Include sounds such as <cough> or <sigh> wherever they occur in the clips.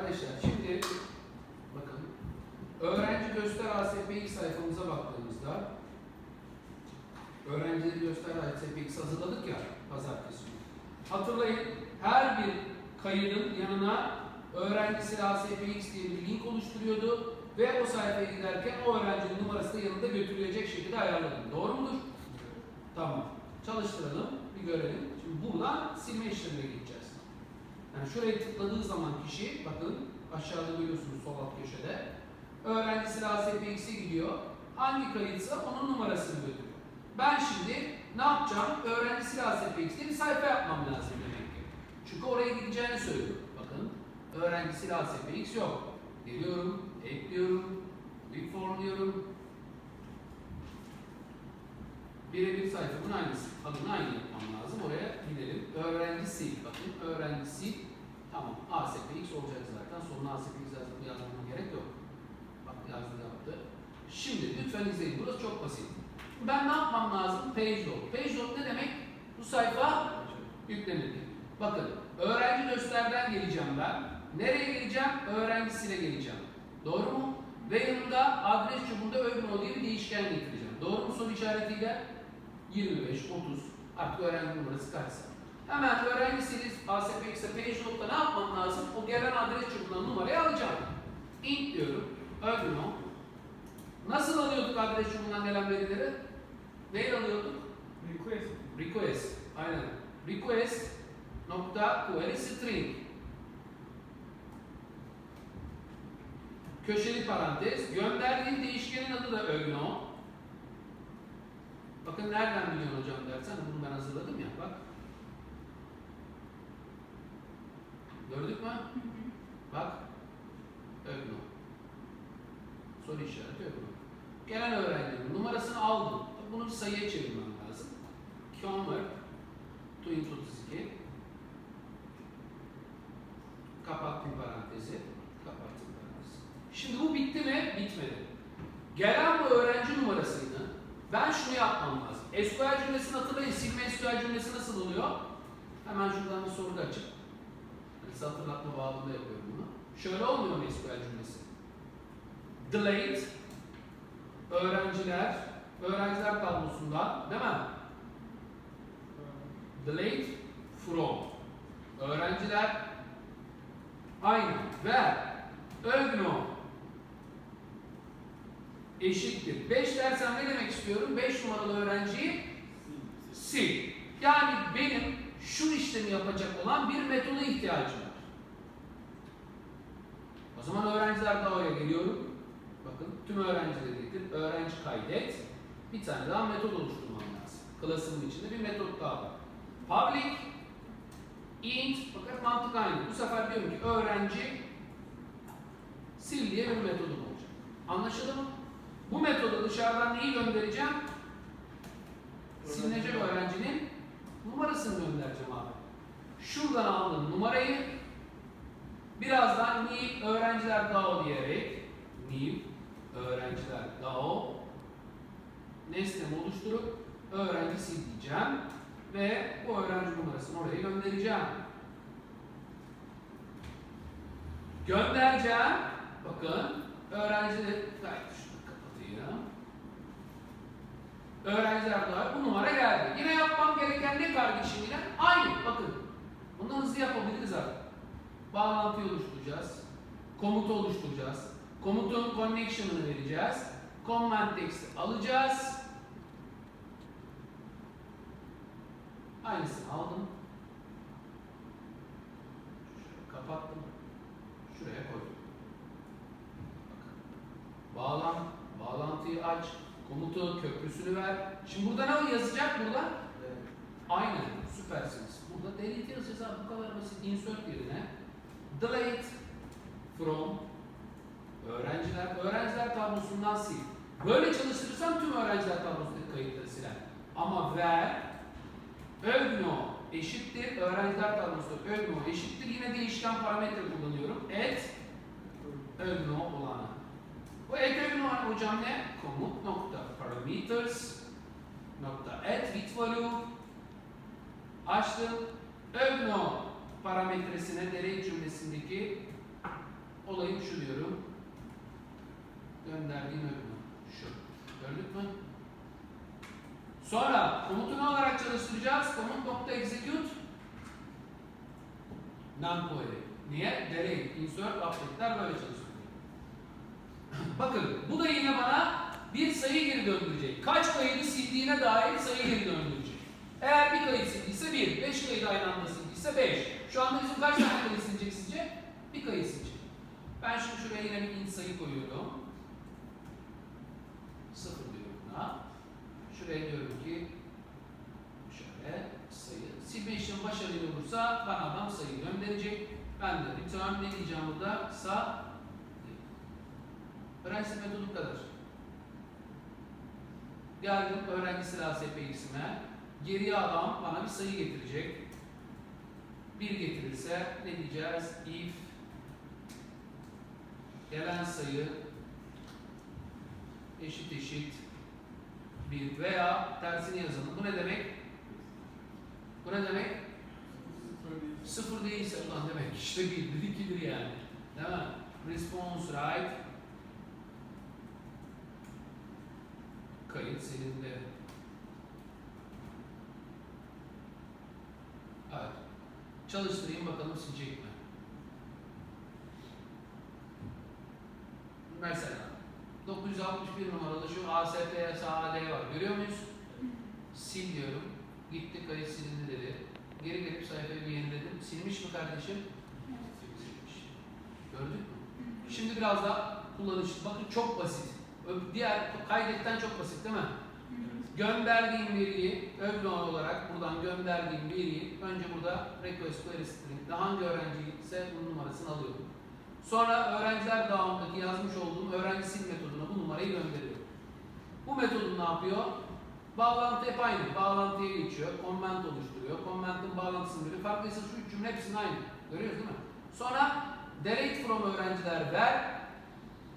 Arkadaşlar şimdi bakın öğrenci göster ASPX sayfamıza baktığımızda öğrencileri göster ASPX hazırladık ya pazartesi. Hatırlayın her bir kaydın yanına öğrencisi ASPX diye bir link oluşturuyordu ve o sayfaya giderken o öğrencinin numarası da yanında götürülecek şekilde ayarladım. Doğru mudur? Tamam. Çalıştıralım, bir görelim. Şimdi buradan silme işlemine gideceğiz. Yani şuraya tıkladığı zaman kişi, bakın aşağıda görüyorsunuz sol alt köşede. Öğrencisi ASPX'e gidiyor. Hangi kayıtsa onun numarasını götürüyor. Ben şimdi ne yapacağım? Öğrencisi ASPX'te bir sayfa yapmam lazım demek ki. Çünkü oraya gideceğini söylüyor. Bakın öğrencisi ASPX yok. Geliyorum, ekliyorum, quick form diyorum. Birebir sayfamın aynısı. Adını aynı yapmam lazım. Oraya gidelim. Öğrencisi. Bakın öğrencisi. Tamam. ASPX olacak zaten. Sonuna ASPX yazmama yazmama gerek yok. Bak yazdı yaptı. Şimdi lütfen izleyin. Burası çok basit. Ben ne yapmam lazım? Page load. Page load ne demek? Bu sayfa yüklenildi. Bakın öğrenci gösterden geleceğim ben. Nereye geleceğim? Öğrencisiyle geleceğim. Doğru mu? Ve yanında adres çubuğunda öbür diye bir değişken getireceğim. Doğru mu soru işaretiyle? 25, 30 artık öğrenci numarası kaçsa. Hemen öğrencisiniz ASPX'e page note'da ne yapmam lazım? O gelen adres çubuğundan numarayı alacağım. int diyorum. O. Nasıl alıyorduk adres çubuğundan gelen verileri? Neyle alıyorduk? Request. Request. Aynen. Request nokta query string. Köşeli parantez. Gönderdiğin değişkenin adı da ögno. Bakın nereden biliyorsun hocam dersen bunu ben hazırladım ya bak. Gördük mü? Bak. Ögno. Soru işareti ögno. Gelen öğrencinin numarasını aldım. Bunu sayıya çevirmem lazım. İnt 32 kapattım parantezi kapattım parantezi. Şimdi bu bitti mi? Bitmedi. Gelen bu öğrenci numarasını ben şunu yapmam lazım. SQL cümlesini hatırlayın. Silme SQL cümlesi nasıl oluyor? Hemen şuradan bir soru da açıp hani size hatırlatma bağlamında yapıyorum bunu. Şöyle olmuyor mu SQL cümlesi? Delayed öğrenciler öğrenciler tablosundan değil mi? Delayed from öğrenciler aynı ve ögno eşittir. 5 dersem ne demek istiyorum? 5 numaralı öğrenciyi sil. Yani benim şu işlemi yapacak olan bir metoda ihtiyacım var. O zaman öğrenciler daha oraya geliyorum. Bakın tüm öğrencileri getir. Öğrenci kaydet. Bir tane daha metot oluşturmam lazım. Klasımın içinde bir metot daha var. Public int fakat mantık aynı. Bu sefer diyorum ki öğrenci sil diye bir metodum olacak. Anlaşıldı mı? Bu metoda dışarıdan neyi göndereceğim? Silinecek öğrencinin numarasını göndereceğim abi. Şuradan aldığım numarayı birazdan new öğrenciler DAO diyerek new öğrenciler DAO nesnemi oluşturup öğrenci sil diyeceğim ve bu öğrenci numarasını oraya göndereceğim. Göndereceğim. Bakın Hayır, şunu kapatayım. Öğrenciler daha bu numara geldi. Yine yapmam gereken ne kardeşim yine? Aynı. Bakın. Bunu hızlı yapabiliriz artık. Bağlantıyı oluşturacağız. Komutu oluşturacağız. Komutun connection'ını vereceğiz. Command text'i alacağız. Aynısını aldım. Şöyle kapattım. Şuraya koydum. Bakın. Bağlan, bağlantıyı aç, komutu, köprüsünü ver. Şimdi burada ne yazacak burada? Aynen, süpersiniz. Burada delete yazacağız abi, bu kadar basit. Insert yerine delete from öğrenciler, öğrenciler tablosundan sil. Böyle çalıştırırsam tüm öğrenciler tablosundaki kayıtları siler. Ama ver ögno eşittir öğrenciler tablosunda ögno eşittir yine değişken parametre kullanıyorum. Et ögno olanı. Bu et ögno hocam ne? Komut nokta parameters nokta add with value açtım. Ögno parametresine derece cümlesindeki Olayım şu diyorum. Gönderdiğim öbürü. Şu. Gördük mü? Sonra komutu ne olarak çalıştıracağız? Komut nokta execute non-query. Niye? Delay, insert, update'ler böyle çalıştırıyor. Bakın bu da yine bana bir sayı geri döndürecek. Kaç kaydı sildiğine dair sayı geri döndürecek. Eğer bir kayıt sildiyse bir, beş kayıt aynı anda sildiyse beş. Şu anda bizim kaç tane kayıt silecek sizce? Bir kayıt silecek. Ben şimdi şuraya yine bir sayı koyuyorum. Sıfır diyorum buna. Şuraya diyorum ki şöyle sayı. Silme işlemi başarılı olursa bana adam sayı gönderecek. Ben de return ne diyeceğim burada? Sa Öğrenci metodu kadar. Geldim öğrenci sırası APX'ime. Geriye adam bana bir sayı getirecek. Bir getirirse ne diyeceğiz? If gelen sayı eşit eşit bir veya tersini yazalım. Bu ne demek? Bu ne demek? Sıfır değilse ulan demek işte birdir ikidir yani. Değil mi? Response right kayıt silindi. Evet. Çalıştırayım bakalım silecek mi? Mesela 961 numaralı şu ASP SAD var. Görüyor muyuz? Sil diyorum. Gitti kayıt silindi dedi. Geri gelip sayfayı bir yeniledim. Silmiş mi kardeşim? Silmiş. Gördük mü? Şimdi biraz daha kullanışlı. Bakın çok basit. Diğer kaydetten çok basit değil mi? Gönderdiğim veriyi övgü olarak buradan gönderdiğim veriyi önce burada request query string'de hangi öğrenci ise bunun numarasını alıyorum. Sonra öğrenciler dağımdaki yazmış olduğum öğrenci sil metoduna bu numarayı gönderiyorum. Bu metodun ne yapıyor? Bağlantı hep aynı. Bağlantıya geçiyor. Comment oluşturuyor. Comment'in bağlantısını veriyor. Farklıysa şu üç cümle hepsinin aynı. Görüyoruz değil mi? Sonra delete from öğrenciler ver.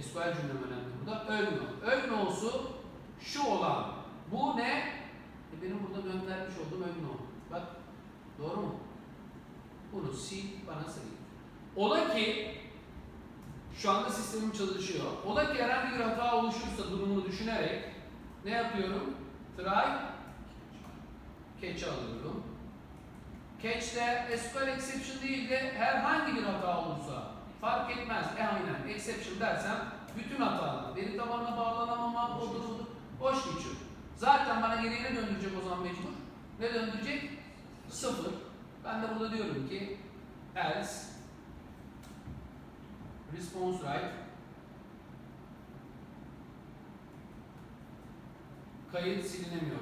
SQL cümlem önemli burada. Övgü. Övgü olsu şu olan. Bu ne? E benim burada göndermiş olduğum övgü o. Bak. Doğru mu? Bunu sil bana sayı. Ola ki şu anda sistemim çalışıyor. Ola ki herhangi bir hata oluşursa durumunu düşünerek ne yapıyorum? Try catch'ı alıyorum. Catch'te SQL exception değil de herhangi bir hata olursa fark etmez. E aynen exception dersem bütün hatalar, veri tabanına bağlanamama, odur odur boş geçiyor. Zaten bana geriye döndürecek o zaman mecbur? Ne döndürecek? Sıfır. Ben de burada diyorum ki else response right kayıt. Silinemiyor.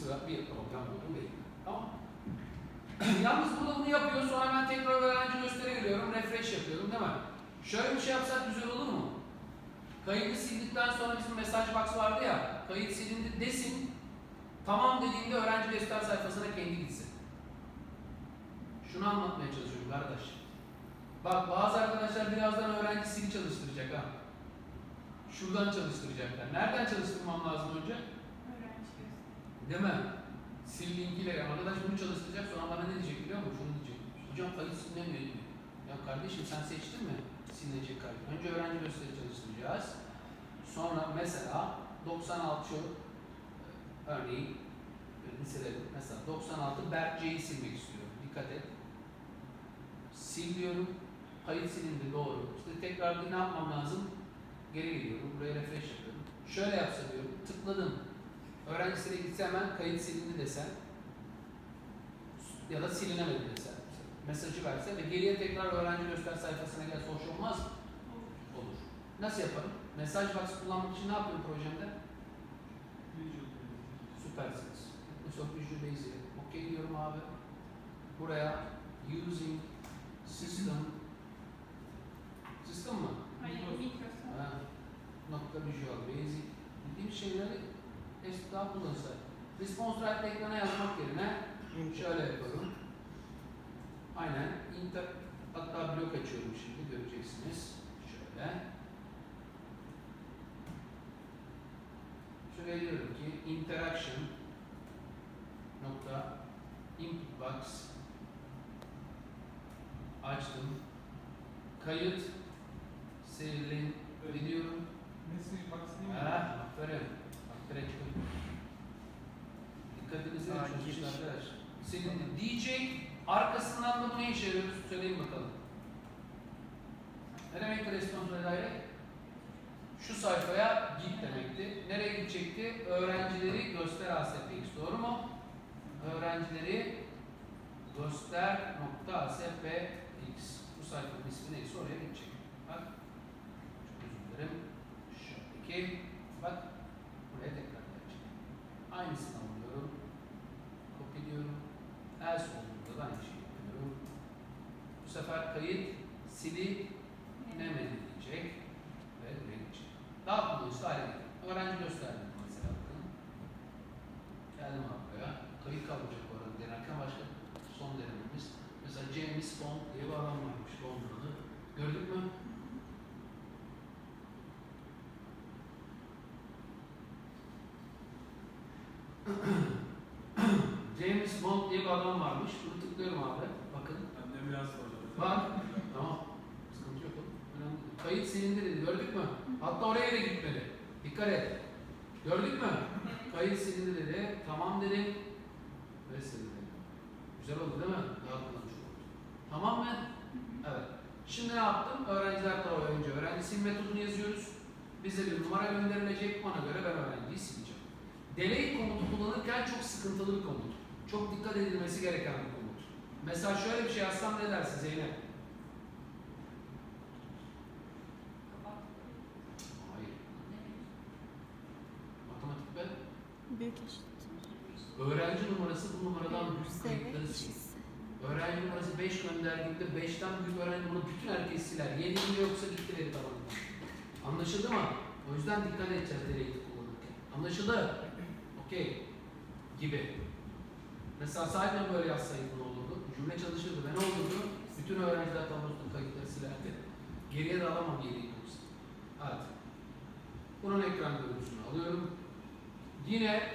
Sıra bir program buldum değil. Tamam. <clears throat> Yalnız burada bunu yapıyor sonra ben tekrar öğrenci gösteri giriyorum, refresh yapıyorum değil mi? Şöyle bir şey yapsak güzel olur mu? Kaydı sildikten sonra bizim mesaj box vardı ya, kayıt silindi desin, tamam dediğinde öğrenci göster sayfasına kendi gitsin. Şunu anlatmaya çalışıyorum kardeş. Bak bazı arkadaşlar birazdan öğrenci sil çalıştıracak ha. Şuradan çalıştıracaklar. Nereden çalıştırmam lazım önce? Değil mi? Sil. Arkadaş bunu çalıştıracak sonra bana ne diyecek biliyor musun? Şunu diyecek. Hocam kayıt silinemiyor diyor. Ya kardeşim sen seçtin mi? Silinecek kayıt. Önce öğrenci gösteri çalıştıracağız. Sonra mesela 96 şu örneğin liselerin mesela 96 Berkce'yi silmek istiyorum. Dikkat et. Sil diyorum. Kayıt silindi doğru. İşte tekrar ne yapmam lazım? Geri geliyorum. Buraya refresh yapıyorum. Şöyle yapsa diyorum. Tıkladım. Öğrenci siteye gitse hemen kayıt silindi desen ya da silinemedi desen mesajı verse ve geriye tekrar öğrenci göster sayfasına gelse hoş olmaz mı? Olur. Nasıl yaparım? Mesaj box kullanmak için ne yapıyorum projemde? Süpersiniz. Microsoft Visual Basic'e OK diyorum abi. Buraya using system system mı? Ha, nokta Visual Basic dediğim şeyleri daha kullanırsa. Response write ekrana yazmak yerine şöyle yapıyorum. Aynen. Inter hatta blok açıyorum şimdi göreceksiniz. Şöyle. Şuraya diyorum ki interaction nokta input box açtım. Kayıt serilin ediyorum. Message box değil mi? Ha, aferin. Aferin. Dikkatinizi Aa, çözmüş giriş. arkadaşlar. Senin DJ arkasından da bu ne işe yarıyor? Söyleyin bakalım. Ne demek responsable direct? Şu sayfaya git demekti. Nereye gidecekti? Öğrencileri göster ASPX. Doğru mu? Öğrencileri göster ASPX. Bu sayfanın ismi neyse oraya gidecek. Bak. Çok özür dilerim. Şuradaki bak buraya tekrar gelecek. Aynısını alıyorum. Kopyaliyorum. Else olduğunda da aynı şeyi yapıyorum. Bu sefer kayıt sili nemeli diyecek ve buraya gidecek. Daha kullanışlı hale getirdim. Öğrenci gösterdim mesela bakın. Geldim buraya. Kayıt kalmayacak Mesela James Bond diye bir adam varmış Londra'da. Gördük mü? <clears throat> James Bond diye bir adam varmış. Bunu tıklıyorum abi. Bakın. Annem biraz sordu. Bak. Tamam. Sıkıntı yok. Önemli. Kayıt silindi dedi. Gördük mü? Hatta oraya da gitmedi. Dikkat et. Gördük mü? Kayıt silindi dedi. Tamam dedim. Ve silindi. Güzel oldu değil mi? Daha kullanışlı oldu. Tamam mı? Evet. Şimdi ne yaptım? Öğrenciler tarafa sil metodunu yazıyoruz. Bize bir numara gönderilecek. Ona göre ben öğrenciyi sileceğim. Delay komutu kullanırken çok sıkıntılı bir komut. Çok dikkat edilmesi gereken bir komut. Mesela şöyle bir şey yazsam ne dersin Zeynep? Hayır. Matematik ben. Büyük eşit. Öğrenci numarası bu numaradan büyük kayıtları ve sil. eşitse. Öğrenci numarası 5 gönderdiğimde 5'ten büyük öğrenci numarası bütün herkes siler. 7 yoksa gitti veri tabanından. Anlaşıldı mı? O yüzden dikkat edeceğiz delay'i kullanırken. Anlaşıldı? Okey. Gibi. Mesela sadece böyle yazsaydı ne olurdu? Cümle çalışırdı ve ne olurdu? Bütün öğrenciler tablosunda kayıtları silerdi. Geriye de alamam yediği yoksa. Evet. Bunun ekran görüntüsünü alıyorum. Yine